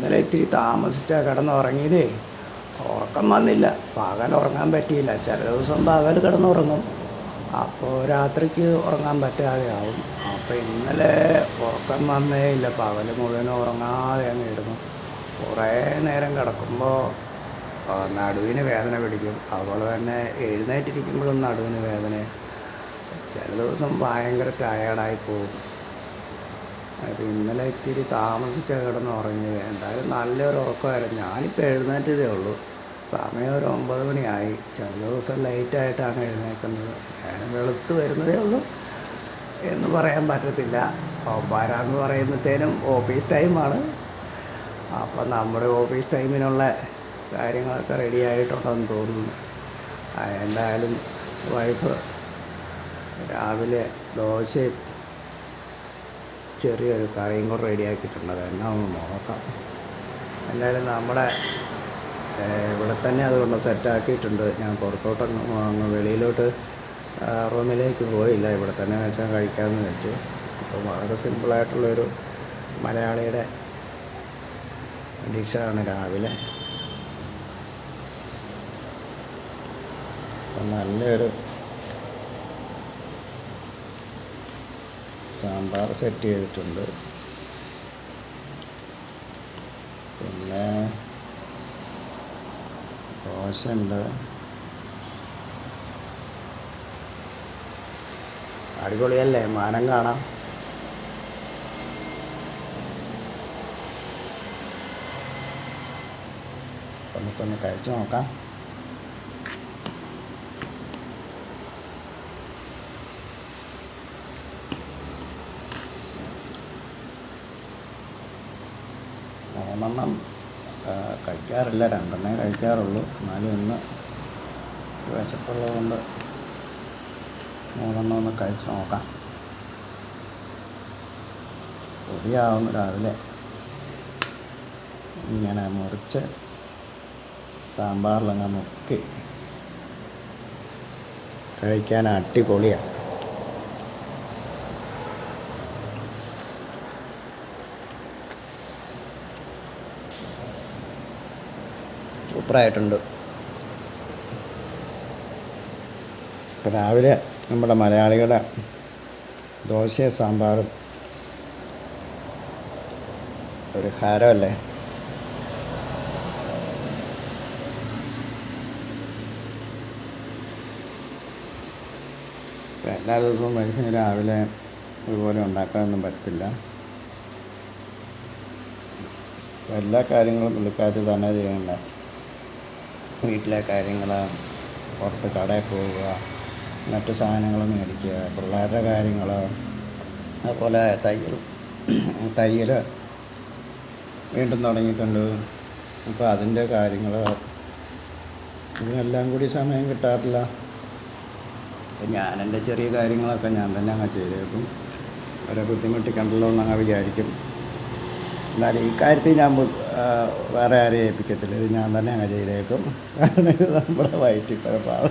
ഇന്നലെ ഇത്തിരി താമസിച്ചാണ് കിടന്നുറങ്ങിയതേ. ഉറക്കം വന്നില്ല. പകൽ ഉറങ്ങാൻ പറ്റിയില്ല. ചില ദിവസം പകൽ കിടന്നുറങ്ങും. അപ്പോൾ രാത്രിക്ക് ഉറങ്ങാൻ പറ്റാതെ ആവും അപ്പോൾ ഇന്നലെ ഉറക്കം വന്നേ ഇല്ല. പകൽ മുഴുവൻ ഉറങ്ങാതെ അങ്ങ് ഇടുന്നു കുറേ നേരം കിടക്കുമ്പോൾ നടുവിന് വേദന പിടിക്കും. അതുപോലെ തന്നെ എഴുന്നേറ്റിരിക്കുമ്പോഴും നടുവിന് വേദന. ചില ദിവസം ഭയങ്കര ടയേർഡായി പോകും. അപ്പോൾ ഇന്നലെ ഇത്തിരി താമസിച്ച കിടന്ന് ഉറങ്ങിയത്. എന്തായാലും നല്ലൊരു ഉറക്കമായിരുന്നു. ഞാനിപ്പോൾ എഴുന്നേറ്റതേ ഉള്ളൂ. സമയം ഒരു ഒമ്പത് മണിയായി. ചില ദിവസം ലൈറ്റായിട്ടാണ് എഴുന്നേൽക്കുന്നത് നേരം വെളുത്ത് വരുന്നതേ ഉള്ളൂ എന്ന് പറയാൻ പറ്റത്തില്ല. ഒമ്പതരാന്ന് പറയുമ്പോഴത്തേനും ഓഫീസ് ടൈമാണ് അപ്പം നമ്മുടെ ഓഫീസ് ടൈമിനുള്ള കാര്യങ്ങളൊക്കെ റെഡി ആയിട്ടുണ്ടെന്ന് തോന്നുന്നു. എന്തായാലും വൈഫ് രാവിലെ ദോശയും ചെറിയൊരു കറിയും കൂടെ റെഡിയാക്കിയിട്ടുണ്ട്. എന്നാ ഒന്ന് നോക്കാം. എന്തായാലും നമ്മുടെ ഇവിടെ തന്നെ അതുകൊണ്ട് സെറ്റാക്കിയിട്ടുണ്ട് ഞാൻ പുറത്തോട്ട് അങ്ങ് വെളിയിലോട്ട് റൂമിലേക്ക് പോയില്ല. ഇവിടെ തന്നെ വെച്ചാൽ കഴിക്കാമെന്ന് വെച്ചു. അപ്പോൾ വളരെ സിമ്പിളായിട്ടുള്ളൊരു മലയാളിയുടെ ഡിഷാണ് രാവിലെ. നല്ലൊരു സാമ്പാർ സെറ്റ് ചെയ്തിട്ടുണ്ട്. പിന്നെ ദോശയുണ്ട്. അടിപൊളിയല്ലേ? മാനം കാണാം. നമുക്കൊന്ന് കഴിച്ചു നോക്കാം. ആ, കഴിക്കാറില്ല. രണ്ടെണ്ണേ കഴിക്കാറുള്ളൂ. എന്നാലും ഇന്ന് വിശപ്പുള്ളത് കൊണ്ട് മൂന്നെണ്ണം ഒന്ന് കഴിച്ച് നോക്കാം. കൊതിയാവുന്നു രാവിലെ. ഇങ്ങനെ മുറിച്ച് സാമ്പാറിലങ്ങ് മുക്കി കഴിക്കാൻ അടിപൊളിയാണ് സൂപ്പറായിട്ടുണ്ട്. ഇപ്പം രാവിലെ നമ്മുടെ മലയാളികളുടെ ദോശയും സാമ്പാറും ഒരു ഹാരമല്ലേ? എല്ലാ ദിവസവും മനുഷ്യന് രാവിലെ ഇതുപോലെ ഉണ്ടാക്കാനൊന്നും പറ്റത്തില്ല. അപ്പം എല്ലാ കാര്യങ്ങളും പുള്ളിക്കാരി തന്നെ ചെയ്യണ്ട? വീട്ടിലെ കാര്യങ്ങൾ പുറത്ത് കടയിൽ പോവുക മറ്റു സാധനങ്ങൾ മേടിക്കുക പിള്ളേരുടെ കാര്യങ്ങൾ അതുപോലെ തയ്യൽ തയ്യൽ വീണ്ടും തുടങ്ങിയിട്ടുണ്ട്. അപ്പോൾ അതിന്റെ കാര്യങ്ങൾ ഇതിനെല്ലാം കൂടി സമയം കിട്ടാറില്ല. അപ്പം ഞാൻ എന്റെ ചെറിയ കാര്യങ്ങളൊക്കെ ഞാൻ തന്നെ അങ്ങ് ചെയ്തേക്കും. അവരെ ബുദ്ധിമുട്ടിക്കണ്ടല്ലോ എന്നങ്ങ് വിചാരിക്കും. എന്നാലും ഈ കാര്യത്തിൽ ഞാൻ വേറെ ആരെയും ഏൽപ്പിക്കത്തില്ല. ഇത് ഞാൻ തന്നെ അങ്ങ് ചെയ്തേക്കും. കാരണം ഇത് നമ്മുടെ വയറ്റിപ്പഴപ്പാണ്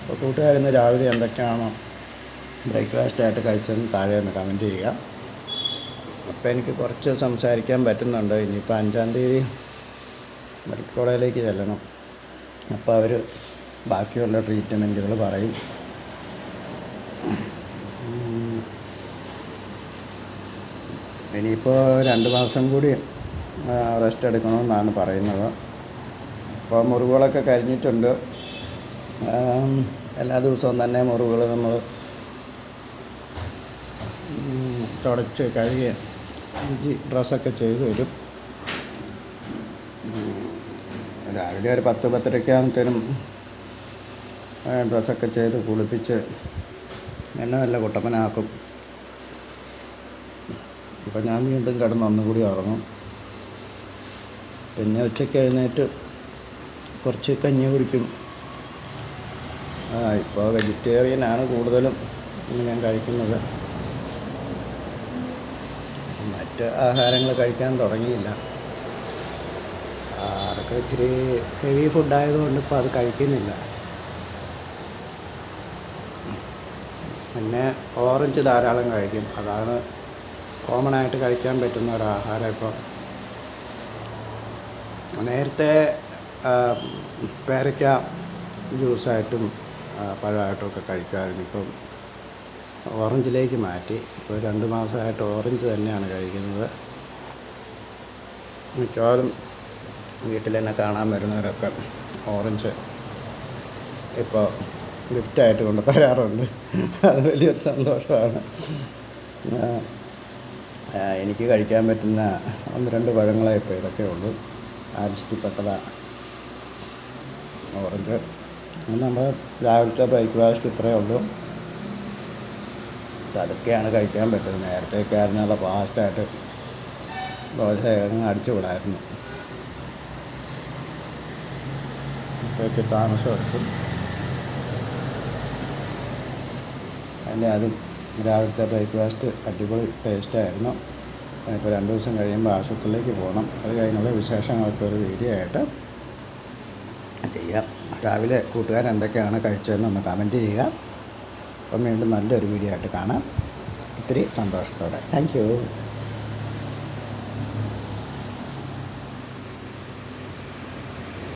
അപ്പോൾ കൂട്ടുകാരിന്ന് രാവിലെ എന്തൊക്കെയാണോ ബ്രേക്ക്ഫാസ്റ്റായിട്ട് കഴിച്ചതെന്ന് താഴെ ഒന്ന് കമന്റ് ചെയ്യുക. അപ്പോൾ എനിക്ക് കുറച്ച് സംസാരിക്കാൻ പറ്റുന്നുണ്ട്. ഇനിയിപ്പോൾ അഞ്ചാം തീയതി മെഡിക്കൽ കോളേജിലേക്ക് ചെല്ലണം. അപ്പോൾ അവർ ബാക്കിയുള്ള ട്രീറ്റ്മെന്റുകൾ പറയും. ഇനിയിപ്പോൾ രണ്ട് മാസം കൂടി റെസ്റ്റ് എടുക്കണമെന്നാണ് പറയുന്നത്. അപ്പോൾ മുറിവുകളൊക്കെ കരിഞ്ഞിട്ടുണ്ട്. എല്ലാ ദിവസവും തന്നെ മുറിവുകൾ നമ്മൾ തുടച്ച് കഴുകി ഇഞ്ചി ഡ്രസ്സൊക്കെ ചെയ്ത് വരും രാവിലെ ഒരു പത്ത് പത്തരക്കാകുമ്പോഴത്തേനും ഡ്രസ്സൊക്കെ ചെയ്ത് കുളിപ്പിച്ച് എന്നെ നല്ല കുട്ടപ്പനാക്കും ഇപ്പം ഞാൻ വീണ്ടും കിടന്ന് ഒന്നുകൂടി ഉറങ്ങും. പിന്നെ ഉച്ചയ്ക്ക് എഴുന്നേറ്റ് കുറച്ച് കഞ്ഞി കുടിക്കും. ആ ഇപ്പോൾ വെജിറ്റേറിയനാണ് കൂടുതലും ഞാൻ കഴിക്കുന്നത്. മറ്റ് ആഹാരങ്ങൾ കഴിക്കാൻ തുടങ്ങിയില്ല. അതൊക്കെ ഇച്ചിരി ഹെവി ഫുഡായതുകൊണ്ട് ഇപ്പോൾ അത് കഴിക്കുന്നില്ല. പിന്നെ ഓറഞ്ച് ധാരാളം കഴിക്കും. അതാണ് കോമൺ ആയിട്ട് കഴിക്കാൻ പറ്റുന്ന ഒരു ആഹാരം ഇപ്പോൾ നേരത്തെ പേരയ്ക്ക ജ്യൂസായിട്ടും ആ, പഴമായിട്ടും ഒക്കെ കഴിക്കുമായിരുന്നു ഇപ്പം ഓറഞ്ചിലേക്ക് മാറ്റി. ഇപ്പോൾ രണ്ട് മാസമായിട്ട് ഓറഞ്ച് തന്നെയാണ് കഴിക്കുന്നത്. മിക്കവാറും വീട്ടിൽ തന്നെ കാണാൻ വരുന്നവരൊക്കെ ഓറഞ്ച് ഇപ്പോൾ ഗിഫ്റ്റായിട്ട് കൊണ്ട് തരാറുണ്ട് അത് വലിയൊരു സന്തോഷമാണ്. എനിക്ക് കഴിക്കാൻ പറ്റുന്ന ഒന്ന് രണ്ട് പഴങ്ങളെ ഇപ്പോൾ ഇതൊക്കെ ഉള്ളൂ. ആ ലിസ്റ്റിൽപ്പെട്ടതാണ് ഓറഞ്ച്. നമ്മൾ രാവിലത്തെ ബ്രേക്ക്ഫാസ്റ്റ് ഇത്രയേ ഉള്ളൂ. അതൊക്കെയാണ് കഴിക്കാൻ പറ്റുന്നത്. നേരത്തെയൊക്കെ ആയിരുന്നുള്ള ഫാസ്റ്റായിട്ട് ദോശ അടിച്ചു വിടായിരുന്നു. ഇപ്പോഴൊക്കെ താമസം എടുക്കും അതിന്റെ അതും രാവിലത്തെ ബ്രേക്ക്ഫാസ്റ്റ് അടിപൊളി ടേസ്റ്റായിരുന്നു ഇപ്പോൾ രണ്ട് ദിവസം കഴിയുമ്പോൾ ആശുപത്രിയിലേക്ക് പോകണം അത് കഴിഞ്ഞുള്ള വിശേഷങ്ങളൊക്കെ ഒരു വീഡിയോ ആയിട്ട് ചെയ്യാം. രാവിലെ കൂട്ടുകാർ എന്തൊക്കെയാണ് കഴിച്ചതെന്ന് ഒന്ന് കമന്റ് ചെയ്യുക. അപ്പം വീണ്ടും നല്ലൊരു വീഡിയോ ആയിട്ട് കാണാം. ഒത്തിരി സന്തോഷത്തോടെ. താങ്ക്